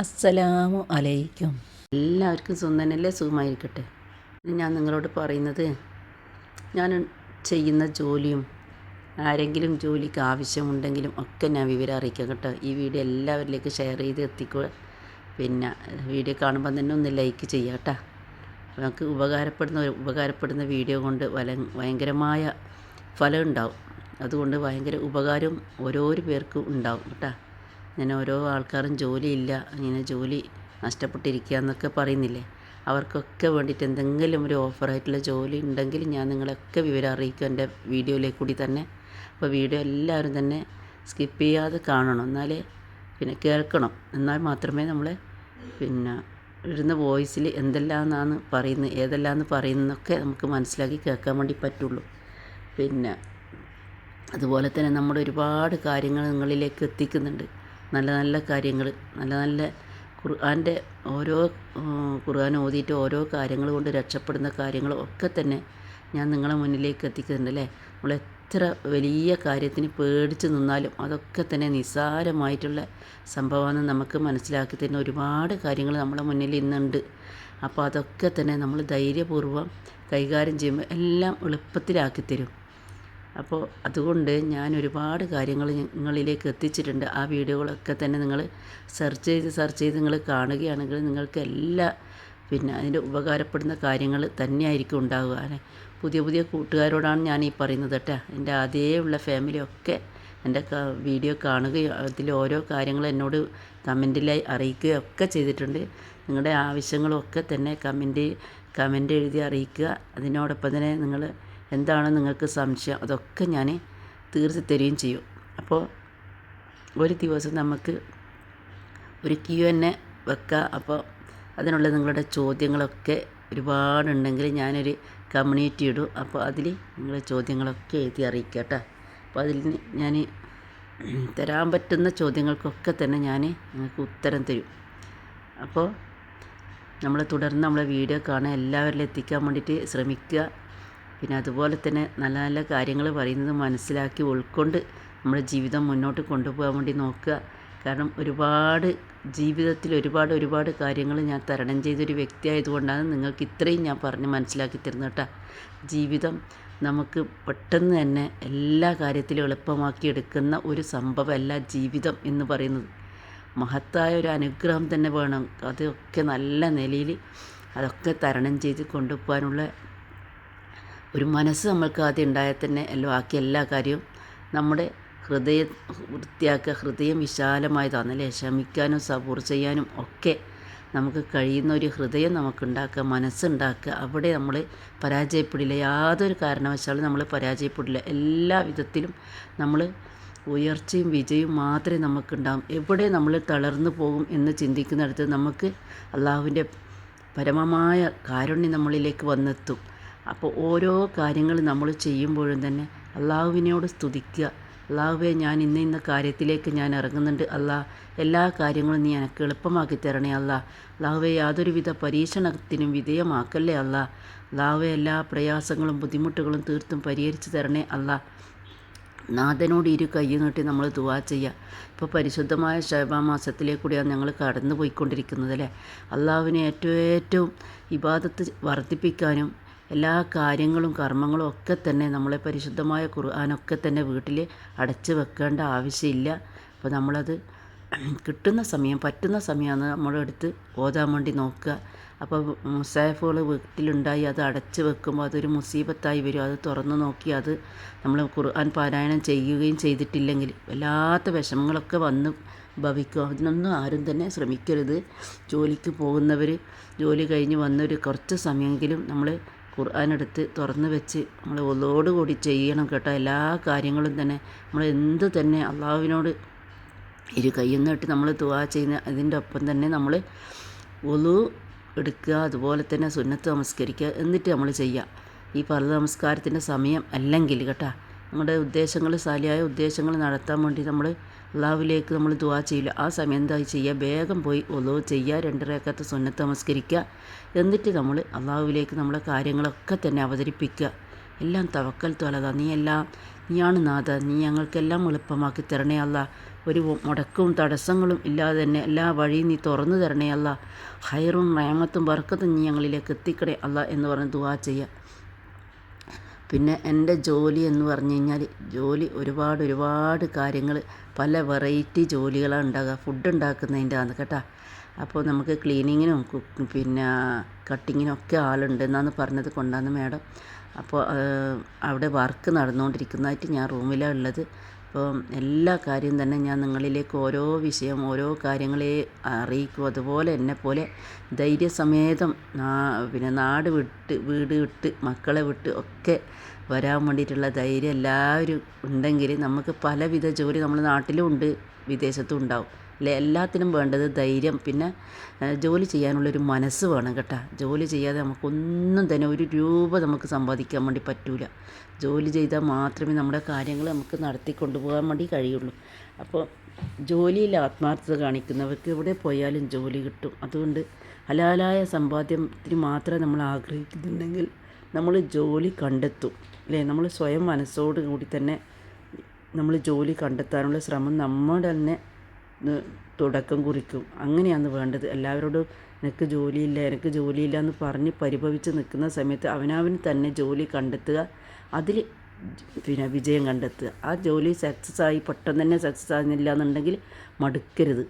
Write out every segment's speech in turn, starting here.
അസ്സലാമു അലൈക്കും. എല്ലാവർക്കും സുന്ദനല്ലേ സുഖമായിരിക്കട്ടെ. ഞാൻ നിങ്ങളോട് പറയുന്നത് ഞാൻ ചെയ്യുന്ന ജോലിയും ആരെങ്കിലും ജോലിക്ക് ആവശ്യമുണ്ടെങ്കിലും ഒക്കെ ഞാൻ വിവരം അറിയിക്കാം കേട്ടോ. ഈ വീഡിയോ എല്ലാവരിലേക്ക് ഷെയർ ചെയ്ത് എത്തിക്കുക. പിന്നെ വീഡിയോ കാണുമ്പോൾ തന്നെ ഒന്ന് ലൈക്ക് ചെയ്യുക കേട്ടോ. നമുക്ക് ഉപകാരപ്പെടുന്ന ഉപകാരപ്പെടുന്ന വീഡിയോ കൊണ്ട് വല ഭയങ്കരമായ ഫലം ഉണ്ടാവും. അതുകൊണ്ട് ഭയങ്കര ഉപകാരം ഓരോരോ പേർക്കും ഉണ്ടാവും കേട്ടോ. ഇങ്ങനെ ഓരോ ആൾക്കാരും ജോലിയില്ല ഇങ്ങനെ ജോലി നഷ്ടപ്പെട്ടിരിക്കുക എന്നൊക്കെ പറയുന്നില്ലേ? അവർക്കൊക്കെ വേണ്ടിയിട്ട് എന്തെങ്കിലും ഒരു ഓഫറായിട്ടുള്ള ജോലി ഉണ്ടെങ്കിൽ ഞാൻ നിങ്ങളൊക്കെ വിവരം അറിയിക്കും എന്റെ വീഡിയോയിലേക്ക് കൂടി തന്നെ. അപ്പോൾ വീഡിയോ എല്ലാവരും തന്നെ സ്കിപ്പ് ചെയ്യാതെ കാണണം. എന്നാലേ പിന്നെ കേൾക്കണം. എന്നാൽ മാത്രമേ നമ്മൾ പിന്നെ ഇടുന്ന വോയിസിൽ എന്തെല്ലാമെന്നാണ് പറയുന്നത് ഏതെല്ലാമെന്ന് പറയുന്നതൊക്കെ നമുക്ക് മനസ്സിലാക്കി കേൾക്കാൻ വേണ്ടി പറ്റുള്ളൂ. പിന്നെ അതുപോലെ തന്നെ നമ്മൾ ഒരുപാട് കാര്യങ്ങൾ നിങ്ങളിലേക്ക് എത്തിക്കുന്നുണ്ട്. നല്ല നല്ല കാര്യങ്ങൾ നല്ല നല്ല ഖുർആന്റെ ഓരോ ഖുർആൻ ഓതിയിട്ട് ഓരോ കാര്യങ്ങൾ കൊണ്ട് രക്ഷപ്പെടുന്ന കാര്യങ്ങളും ഒക്കെ തന്നെ ഞാൻ നിങ്ങളെ മുന്നിലേക്ക് എത്തിക്കുന്നുണ്ട് അല്ലേ? നമ്മൾ എത്ര വലിയ കാര്യത്തിന് പേടിച്ച് നിന്നാലും അതൊക്കെ തന്നെ നിസ്സാരമായിട്ടുള്ള സംഭവമാണ് നമുക്ക് മനസ്സിലാക്കി തരുന്ന ഒരുപാട് കാര്യങ്ങൾ നമ്മുടെ മുന്നിൽ ഇന്നുണ്ട്. അപ്പോൾ അതൊക്കെ തന്നെ നമ്മൾ ധൈര്യപൂർവം കൈകാര്യം ചെയ്യുമ്പോൾ എല്ലാം എളുപ്പത്തിലാക്കി തരും. അപ്പോൾ അതുകൊണ്ട് ഞാൻ ഒരുപാട് കാര്യങ്ങൾ നിങ്ങളിലേക്ക് എത്തിച്ചിട്ടുണ്ട്. ആ വീഡിയോകളൊക്കെ തന്നെ നിങ്ങൾ സെർച്ച് ചെയ്ത് സെർച്ച് ചെയ്ത് നിങ്ങൾ കാണുകയാണെങ്കിൽ നിങ്ങൾക്ക് എല്ലാ പിന്നെ അതിന്റെ ഉപകാരപ്പെടുന്ന കാര്യങ്ങൾ തന്നെയായിരിക്കും ഉണ്ടാവുക അല്ലെ? പുതിയ പുതിയ കൂട്ടുകാരോടാണ് ഞാൻ ഈ പറയുന്നത് കേട്ടോ. എന്റെ അതേ ഉള്ള ഫാമിലിയൊക്കെ എന്റെ വീഡിയോ കാണുകയും അതിൽ ഓരോ കാര്യങ്ങൾ എന്നോട് കമന്റിലായി അറിയിക്കുകയും ഒക്കെ ചെയ്തിട്ടുണ്ട്. നിങ്ങളുടെ ആവശ്യങ്ങളൊക്കെ തന്നെ കമന്റ് കമന്റ് എഴുതി അറിയിക്കുക. അതിനോടൊപ്പം തന്നെ നിങ്ങൾ എന്താണ് നിങ്ങൾക്ക് സംശയം? അതൊക്കെ ഞാൻ തീർത്ത് തരികയും ചെയ്യും. അപ്പോൾ ഒരു ദിവസം നമുക്ക് ഒരു ക്യൂ എന്നെ വെക്കാം. അപ്പോൾ അതിനുള്ള നിങ്ങളുടെ ചോദ്യങ്ങളൊക്കെ ഒരുപാടുണ്ടെങ്കിൽ ഞാനൊരു കമ്മ്യൂണിറ്റി ഇടും. അപ്പോൾ അതിൽ നിങ്ങളുടെ ചോദ്യങ്ങളൊക്കെ എഴുതി അറിയിക്കുക കേട്ടോ. അപ്പോൾ അതിൽ ഞാൻ തരാൻ പറ്റുന്ന ചോദ്യങ്ങൾക്കൊക്കെ തന്നെ ഞാൻ നിങ്ങൾക്ക് ഉത്തരം തരും. അപ്പോൾ നമ്മൾ തുടർന്ന് നമ്മളെ വീഡിയോ കാണാൻ എല്ലാവരിലും എത്തിക്കാൻ വേണ്ടിയിട്ട് ശ്രമിക്കുക. പിന്നെ അതുപോലെ തന്നെ നല്ല നല്ല കാര്യങ്ങൾ പറയുന്നത് മനസ്സിലാക്കി ഉൾക്കൊണ്ട് നമ്മുടെ ജീവിതം മുന്നോട്ട് കൊണ്ടുപോകാൻ വേണ്ടി നോക്കുക. കാരണം ഒരുപാട് ജീവിതത്തിൽ ഒരുപാട് ഒരുപാട് കാര്യങ്ങൾ ഞാൻ തരണം ചെയ്തൊരു വ്യക്തി ആയതുകൊണ്ടാണ് നിങ്ങൾക്ക് ഇത്രയും ഞാൻ പറഞ്ഞ് മനസ്സിലാക്കി തരുന്നത് കേട്ടോ. ജീവിതം നമുക്ക് പെട്ടെന്ന് തന്നെ എല്ലാ കാര്യത്തിലും എളുപ്പമാക്കി എടുക്കുന്ന ഒരു സംഭവമല്ല ജീവിതം എന്ന് പറയുന്നത്. മഹത്തായ ഒരു അനുഗ്രഹം തന്നെ വേണം. അതൊക്കെ നല്ല നിലയിൽ അതൊക്കെ തരണം ചെയ്ത് കൊണ്ടുപോകാനുള്ള ഒരു മനസ്സ് നമ്മൾക്ക് ആദ്യം ഉണ്ടായാൽ തന്നെ എല്ലാം ബാക്കി എല്ലാ കാര്യവും നമ്മുടെ ഹൃദയം വൃത്തിയാക്കുക ഹൃദയം വിശാലമായി തന്നല്ലേ ക്ഷമിക്കാനും സബൂർ ചെയ്യാനും ഒക്കെ നമുക്ക് കഴിയുന്ന ഒരു ഹൃദയം നമുക്കുണ്ടാക്കുക മനസ്സുണ്ടാക്കുക. അവിടെ നമ്മൾ പരാജയപ്പെടില്ല. യാതൊരു കാരണവശാലും നമ്മൾ പരാജയപ്പെടില്ല. എല്ലാ വിധത്തിലും നമ്മൾ ഉയർച്ചയും വിജയവും മാത്രമേ നമുക്കുണ്ടാകും എവിടെ നമ്മൾ തളർന്നു പോകും എന്ന് ചിന്തിക്കുന്നിടത്ത് നമുക്ക് അള്ളാഹുവിന്റെ പരമമായ കാരുണ്യം നമ്മളിലേക്ക് വന്നെത്തും. അപ്പോൾ ഓരോ കാര്യങ്ങൾ നമ്മൾ ചെയ്യുമ്പോഴും തന്നെ അള്ളാഹുവിനോട് സ്തുതിക്കുക. അള്ളാഹുവെ ഞാൻ ഇന്ന ഇന്ന കാര്യത്തിലേക്ക് ഞാൻ ഇറങ്ങുന്നുണ്ട്. അല്ലാ എല്ലാ കാര്യങ്ങളും നീ എനിക്ക് എളുപ്പമാക്കി തരണേ അല്ലാ അള്ളാഹുവെ യാതൊരുവിധ പരീക്ഷണത്തിനും വിധേയമാക്കല്ലേ അല്ലാ അള്ളാഹുവെ എല്ലാ പ്രയാസങ്ങളും ബുദ്ധിമുട്ടുകളും തീർത്തും പരിഹരിച്ചു തരണേ അല്ലാ നാഥനോട് ഇരു കൈ നീട്ടി നമ്മൾ ദുവാ ചെയ്യുക. ഇപ്പോൾ പരിശുദ്ധമായ ഷഹബാ മാസത്തിലേക്കൂടിയാണ് ഞങ്ങൾ കടന്നു പോയിക്കൊണ്ടിരിക്കുന്നത് അല്ലേ? അള്ളാഹുവിനെ ഏറ്റവും ഏറ്റവും ഇബാദത്ത് വർദ്ധിപ്പിക്കാനും എല്ലാ കാര്യങ്ങളും കർമ്മങ്ങളും ഒക്കെ തന്നെ നമ്മളെ പരിശുദ്ധമായ ഖുർആാനൊക്കെ തന്നെ വീട്ടിൽ അടച്ചു വെക്കേണ്ട ആവശ്യമില്ല. അപ്പോൾ നമ്മളത് കിട്ടുന്ന സമയം പറ്റുന്ന സമയമാണ് നമ്മളെടുത്ത് ഓതാൻ വേണ്ടി നോക്കുക. അപ്പോൾ മുസാഫുകൾ വീട്ടിലുണ്ടായി അത് അടച്ച് വെക്കുമ്പോൾ അതൊരു മുസീബത്തായി വരും. അത് തുറന്നു നോക്കി അത് നമ്മൾ ഖുർആൻ പാരായണം ചെയ്യുകയും ചെയ്തിട്ടില്ലെങ്കിൽ വല്ലാത്ത വിഷമങ്ങളൊക്കെ വന്ന് ഭവിക്കും. അതിനൊന്നും ആരും തന്നെ ശ്രമിക്കരുത്. ജോലിക്ക് പോകുന്നവർ ജോലി കഴിഞ്ഞ് വന്നൊരു കുറച്ച് സമയമെങ്കിലും നമ്മൾ ഖുർആൻ എടുത്ത് തുറന്ന് വെച്ച് നമ്മൾ ഒന്നോടുകൂടി ചെയ്യണം കേട്ടോ. എല്ലാ കാര്യങ്ങളും തന്നെ നമ്മൾ എന്ത് തന്നെ അള്ളാഹുവിനോട് ഇരു കയ്യുന്നിട്ട് നമ്മൾ തുവാ ചെയ്യുന്ന അതിന്റെ ഒപ്പം തന്നെ നമ്മൾ ഒലു എടുക്കുക അതുപോലെ തന്നെ സുന്നത്ത് നമസ്കരിക്കുക എന്നിട്ട് നമ്മൾ ചെയ്യുക ഈ പല നമസ്കാരത്തിന്റെ സമയം അല്ലെങ്കിൽ കേട്ടോ. നമ്മുടെ ഉദ്ദേശങ്ങൾ സാലിയായ ഉദ്ദേശങ്ങൾ നടത്താൻ വേണ്ടി നമ്മൾ അള്ളാഹുവിലേക്ക് നമ്മൾ ദുവാ ചെയ്യില്ല ആ സമയം എന്താ ചെയ്യുക വേഗം പോയി ഒലോ ചെയ്യുക രണ്ടരക്കത്ത് സുന്നത്ത് നമസ്കരിക്കുക എന്നിട്ട് നമ്മൾ അള്ളാഹുവിലേക്ക് നമ്മളെ കാര്യങ്ങളൊക്കെ തന്നെ അവതരിപ്പിക്കുക എല്ലാം തവക്കൽ തോലതാ നീ എല്ലാം നീയാണ് നാഥ. നീ ഞങ്ങൾക്കെല്ലാം എളുപ്പമാക്കി തരണേ അല്ല. ഒരു മുടക്കവും തടസ്സങ്ങളും ഇല്ലാതെ തന്നെ എല്ലാ വഴിയും നീ തുറന്നു തരണേ അല്ല. ഹൈറും റേമത്തും വറക്കത്തും നീ ഞങ്ങളിലേക്ക് എത്തിക്കണേ അല്ല എന്ന് പറഞ്ഞ് ദുവാ ചെയ്യുക പിന്നെ എന്റെ ജോലി എന്ന് പറഞ്ഞു കഴിഞ്ഞാൽ ജോലി ഒരുപാട് ഒരുപാട് കാര്യങ്ങൾ പല വെറൈറ്റി ജോലികളാണ് ഉണ്ടാകുക ഫുഡ് ഉണ്ടാക്കുന്നതിന്റെ ആണ് കേട്ടോ. അപ്പോൾ നമുക്ക് ക്ലീനിങ്ങിനും കുക്ക് പിന്നെ കട്ടിങ്ങിനും ഒക്കെ ആളുണ്ട് എന്നാണ് പറഞ്ഞത് കൊണ്ടാന്ന് മാഡം. അപ്പോൾ അവിടെ വർക്ക് നടന്നുകൊണ്ടിരിക്കുന്നതായിട്ട് ഞാൻ റൂമിലാണ് ഉള്ളത്. അപ്പോൾ എല്ലാ കാര്യം തന്നെ ഞാൻ നിങ്ങളിലേക്ക് ഓരോ വിഷയം ഓരോ കാര്യങ്ങളെ അറിയിക്കും. അതുപോലെ എന്നെ പോലെ ധൈര്യസമേതം പിന്നെ നാട് വിട്ട് വീട് വിട്ട് മക്കളെ വിട്ട് ഒക്കെ വരാൻ വേണ്ടിയിട്ടുള്ള ധൈര്യം എല്ലാവരും ഉണ്ടെങ്കിൽ നമുക്ക് പലവിധ ജോലി നമ്മുടെ നാട്ടിലും ഉണ്ട് വിദേശത്തും ഉണ്ടാവും. എല്ലാത്തിനും വേണ്ടത് ധൈര്യം പിന്നെ ജോലി ചെയ്യാനുള്ളൊരു മനസ്സ് വേണം കേട്ടോ. ജോലി ചെയ്യാതെ നമുക്കൊന്നും തന്നെ ഒരു രൂപ നമുക്ക് സമ്പാദിക്കാൻ വേണ്ടി പറ്റില്ല ജോലി ചെയ്താൽ മാത്രമേ നമ്മുടെ കാര്യങ്ങൾ നമുക്ക് നടത്തി കൊണ്ടുപോകാൻ വേണ്ടി കഴിയുള്ളൂ. അപ്പോൾ ജോലിയിൽ ആത്മാർത്ഥത കാണിക്കുന്നവർക്ക് എവിടെ പോയാലും ജോലി കിട്ടും. അതുകൊണ്ട് ഹലാലായ സമ്പാദ്യത്തിന് മാത്രമേ നമ്മൾ ആഗ്രഹിക്കുന്നുണ്ടെങ്കിൽ നമ്മൾ ജോലി കണ്ടെത്തും. അല്ലേ നമ്മൾ സ്വയം മനസ്സോട് കൂടി തന്നെ നമ്മൾ ജോലി കണ്ടെത്താനുള്ള ശ്രമം നമ്മുടെ തന്നെ തുടക്കം കുറിക്കും. അങ്ങനെയാണ് വേണ്ടത്. എല്ലാവരോടും എനിക്ക് ജോലിയില്ല എനിക്ക് ജോലിയില്ല എന്ന് പറഞ്ഞ് പരിഭവിച്ച് നിൽക്കുന്ന സമയത്ത് അവനവൻ തന്നെ ജോലി കണ്ടെത്തുക. അതിൽ പിന്നെ വിജയം കണ്ടെത്തുക. ആ ജോലി സക്സസ് ആയി പെട്ടെന്ന് തന്നെ സക്സസ് ആകുന്നില്ല എന്നുണ്ടെങ്കിൽ മടുക്കരുത്.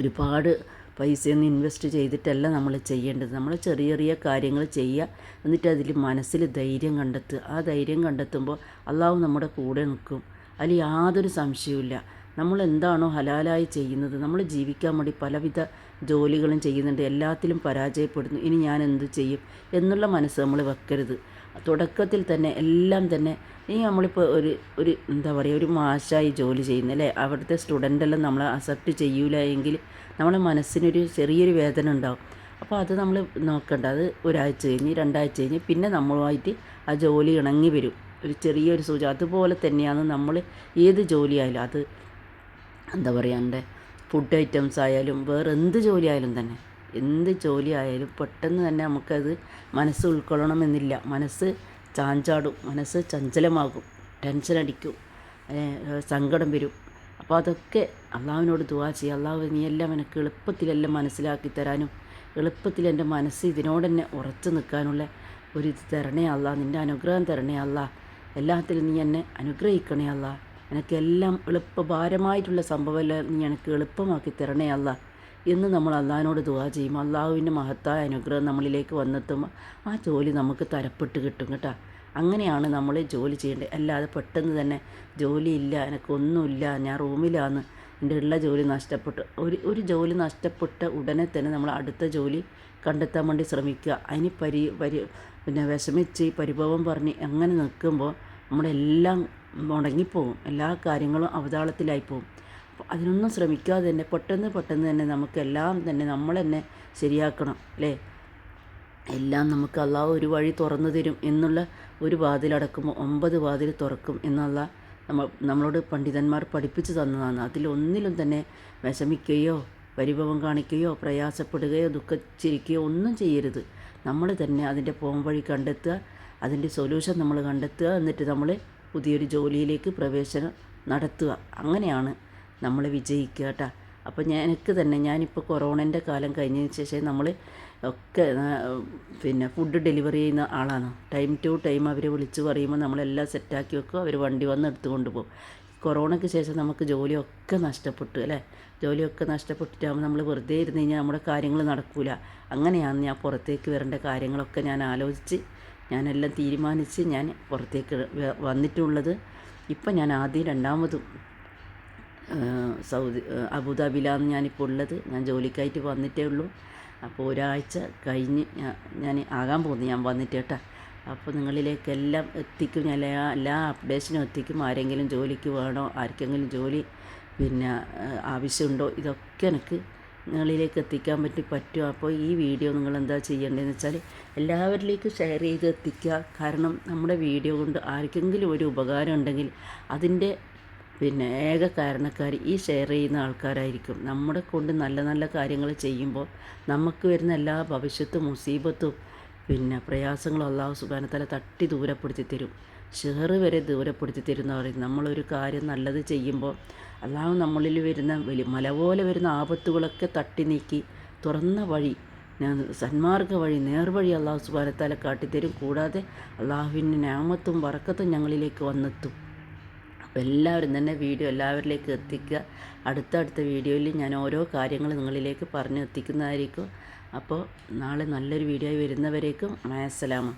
ഒരുപാട് പൈസയൊന്നും ഇൻവെസ്റ്റ് ചെയ്തിട്ടല്ല നമ്മൾ ചെയ്യേണ്ടത്. നമ്മൾ ചെറിയ ചെറിയ കാര്യങ്ങൾ ചെയ്യുക. എന്നിട്ട് അതിൽ മനസ്സിൽ ധൈര്യം കണ്ടെത്തുക. ആ ധൈര്യം കണ്ടെത്തുമ്പോൾ അള്ളാഹു നമ്മുടെ കൂടെ നിൽക്കും. അതിൽ യാതൊരു സംശയവുമില്ല. നമ്മൾ എന്താണോ ഹലാലായി ചെയ്യുന്നത് നമ്മൾ ജീവിക്കാൻ വേണ്ടി പലവിധ ജോലികളും ചെയ്യുന്നുണ്ട് എല്ലാത്തിലും പരാജയപ്പെടുന്നു ഇനി ഞാൻ എന്ത് ചെയ്യും എന്നുള്ള മനസ്സ് നമ്മൾ വെക്കരുത്. തുടക്കത്തിൽ തന്നെ എല്ലാം തന്നെ ഇനി നമ്മളിപ്പോൾ ഒരു ഒരു എന്താ പറയുക ഒരു മാഷായി ജോലി ചെയ്യുന്നു അല്ലേ? അവിടുത്തെ സ്റ്റുഡന്റെല്ലാം നമ്മളെ അക്സെപ്റ്റ് ചെയ്യൂല എങ്കിൽ നമ്മുടെ മനസ്സിനൊരു ചെറിയൊരു വേദന ഉണ്ടാവും. അപ്പോൾ അത് നമ്മൾ നോക്കണ്ട അത് ഒരാഴ്ച കഴിഞ്ഞ് രണ്ടാഴ്ച കഴിഞ്ഞ് പിന്നെ നമ്മളുമായിട്ട് ആ ജോലി ഇണങ്ങി വരും. ഒരു ചെറിയൊരു സൂചന അതുപോലെ തന്നെയാണ് നമ്മൾ ഏത് ജോലിയായാലും അത് എന്താ പറയുക എന്റെ ഫുഡ് ഐറ്റംസ് ആയാലും വേറെ എന്ത് ജോലി ആയാലും തന്നെ എന്ത് ജോലി ആയാലും പെട്ടെന്ന് തന്നെ നമുക്കത് മനസ്സ് ഉൾക്കൊള്ളണമെന്നില്ല. മനസ്സ് ചാഞ്ചാടും മനസ്സ് ചഞ്ചലമാകും ടെൻഷൻ അടിക്കും സങ്കടം വരും. അപ്പോൾ അതൊക്കെ അള്ളാവിനോട് ദുവാ ചെയ്യുക. അള്ളാഹു നീ എല്ലാം എനിക്ക് എളുപ്പത്തിലെല്ലാം മനസ്സിലാക്കി തരാനും എളുപ്പത്തിൽ എന്റെ മനസ്സ് ഇതിനോട് തന്നെ ഉറച്ചു നിൽക്കാനുള്ള ഒരു ഇത് തരണേ അല്ല നിന്റെ അനുഗ്രഹം തരണേ അല്ല എല്ലാത്തിലും നീ എന്നെ അനുഗ്രഹിക്കണേ അല്ല എനിക്കെല്ലാം എളുപ്പഭാരമായിട്ടുള്ള സംഭവമെല്ലാം നീ എനിക്ക് എളുപ്പമാക്കി തരണേ അല്ല. എന്ന് നമ്മൾ അള്ളാഹിനോട് ദുവാ ചെയ്യും. അള്ളാഹുവിന്റെ മഹത്തായ അനുഗ്രഹം നമ്മളിലേക്ക് വന്നെത്തുമ്പോൾ ആ ജോലി നമുക്ക് തരപ്പെട്ട് കിട്ടും കേട്ടോ. അങ്ങനെയാണ് നമ്മൾ ജോലി ചെയ്യേണ്ടത്. അല്ലാതെ പെട്ടെന്ന് തന്നെ ജോലിയില്ല എനിക്കൊന്നുമില്ല ഞാൻ റൂമിലാന്ന് എന്റെ ഉള്ള ജോലി നഷ്ടപ്പെട്ടു. ഒരു ഒരു ജോലി നഷ്ടപ്പെട്ട ഉടനെ തന്നെ നമ്മൾ അടുത്ത ജോലി കണ്ടെത്താൻ വേണ്ടി ശ്രമിക്കുക. അതിന് പരി പരി പിന്നെ വിഷമിച്ച് പരിഭവം പറഞ്ഞ് അങ്ങനെ നിൽക്കുമ്പോൾ നമ്മളെല്ലാം മുടങ്ങിപ്പോവും എല്ലാ കാര്യങ്ങളും അവതാളത്തിലായി അപ്പോൾ അതിനൊന്നും ശ്രമിക്കാതെ തന്നെ പെട്ടെന്ന് പെട്ടെന്ന് തന്നെ നമുക്കെല്ലാം തന്നെ നമ്മൾ തന്നെ ശരിയാക്കണം അല്ലേ? എല്ലാം നമുക്ക് അള്ളാഹ് ഒരു വഴി തുറന്നു തരും എന്നുള്ള ഒരു വാതിലടക്കുമ്പോൾ ഒമ്പത് വാതിൽ തുറക്കും എന്നുള്ള നമ്മൾ നമ്മളോട് പണ്ഡിതന്മാർ പഠിപ്പിച്ചു തന്നതാണ്. അതിലൊന്നിലും തന്നെ വിഷമിക്കുകയോ പരിഭവം കാണിക്കുകയോ പ്രയാസപ്പെടുകയോ ദുഃഖിച്ചിരിക്കുകയോ ഒന്നും ചെയ്യരുത്. നമ്മൾ തന്നെ അതിന്റെ പോം വഴി കണ്ടെത്തുക അതിന്റെ സൊല്യൂഷൻ നമ്മൾ കണ്ടെത്തുക. എന്നിട്ട് നമ്മൾ പുതിയൊരു ജോലിയിലേക്ക് പ്രവേശനം നടത്തുക. അങ്ങനെയാണ് നമ്മൾ വിജയിക്കുക കേട്ടോ. അപ്പോൾ ഞാൻ എനിക്ക് തന്നെ ഞാനിപ്പോൾ കൊറോണന്റെ കാലം കഴിഞ്ഞതിന് ശേഷം നമ്മൾ ഒക്കെ പിന്നെ ഫുഡ് ഡെലിവറി ചെയ്യുന്ന ആളാണ്. ടൈം ടു ടൈം അവർ വിളിച്ച് പറയുമ്പോൾ നമ്മളെല്ലാം സെറ്റാക്കി വെക്കും. അവർ വണ്ടി വന്ന് എടുത്തു കൊണ്ടുപോകും. കൊറോണയ്ക്ക് ശേഷം നമുക്ക് ജോലിയൊക്കെ നഷ്ടപ്പെട്ടു അല്ലേ? ജോലിയൊക്കെ നഷ്ടപ്പെട്ടിട്ടാകുമ്പോൾ നമ്മൾ വെറുതെ ഇരുന്ന് കഴിഞ്ഞാൽ നമ്മുടെ കാര്യങ്ങൾ നടക്കില്ല അങ്ങനെയാണ് ഞാൻ പുറത്തേക്ക് വരേണ്ട കാര്യങ്ങളൊക്കെ ഞാൻ ആലോചിച്ച് ഞാനെല്ലാം തീരുമാനിച്ച് ഞാൻ പുറത്തേക്ക് വന്നിട്ടുള്ളത്. ഇപ്പം ഞാൻ ആദ്യം രണ്ടാമതും സൗദി അബുദാബിയിലാണ് ഞാനിപ്പോൾ ഉള്ളത്. ഞാൻ ജോലിക്കായിട്ട് വന്നിട്ടേ ഉള്ളൂ. അപ്പോൾ ഒരാഴ്ച കഴിഞ്ഞ് ഞാൻ ആകാൻ പോകുന്നു. ഞാൻ വന്നിട്ട് കേട്ടോ. അപ്പോൾ നിങ്ങളിലേക്കെല്ലാം എത്തിക്കും. എല്ലാ എല്ലാ അപ്ഡേഷനും എത്തിക്കും. ആരെങ്കിലും ജോലിക്ക് വേണോ ആർക്കെങ്കിലും ജോലി പിന്നെ ആവശ്യമുണ്ടോ ഇതൊക്കെ എനിക്ക് നിങ്ങളിലേക്ക് എത്തിക്കാൻ പറ്റി പറ്റും അപ്പോൾ ഈ വീഡിയോ നിങ്ങൾ എന്താ ചെയ്യേണ്ടതെന്ന് വെച്ചാൽ എല്ലാവരിലേക്കും ഷെയർ ചെയ്ത് എത്തിക്കുക. കാരണം നമ്മുടെ വീഡിയോ കൊണ്ട് ആർക്കെങ്കിലും ഒരു ഉപകാരം ഉണ്ടെങ്കിൽ അതിന്റെ പിന്നെ ഏക കാരണക്കാർ ഈ ഷെയർ ചെയ്യുന്ന ആൾക്കാരായിരിക്കും. നമ്മുടെ കൊണ്ട് നല്ല നല്ല കാര്യങ്ങൾ ചെയ്യുമ്പോൾ നമുക്ക് വരുന്ന എല്ലാ ഭവിഷ്യത്തും മുസീബത്തും പിന്നെ പ്രയാസങ്ങളും അള്ളാഹു സുബാനത്തല തട്ടി ദൂരപ്പെടുത്തി തരും. ഷെയർ വരെ ദൂരപ്പെടുത്തി തരും എന്ന് പറയും നമ്മളൊരു കാര്യം നല്ലത് ചെയ്യുമ്പോൾ അള്ളാഹു നമ്മളിൽ വരുന്ന വലിയ മല പോലെ വരുന്ന ആപത്തുകളൊക്കെ തട്ടി നീക്കി തുറന്ന വഴി സന്മാർഗ വഴി നേർവഴി അള്ളാഹു സുബാനത്താല കാട്ടിത്തരും. കൂടാതെ അള്ളാഹുവിന്റെ ഞാമത്തും വറക്കത്തും ഞങ്ങളിലേക്ക് വന്നെത്തും. അപ്പോൾ എല്ലാവരും തന്നെ വീഡിയോ എല്ലാവരിലേക്ക് എത്തിക്കുക. അടുത്ത അടുത്ത വീഡിയോയിൽ ഞാൻ ഓരോ കാര്യങ്ങൾ നിങ്ങളിലേക്ക് പറഞ്ഞു എത്തിക്കുന്നതായിരിക്കും. അപ്പോൾ നാളെ നല്ലൊരു വീഡിയോ ആയി വരുന്നവരേക്കും മാസലാമ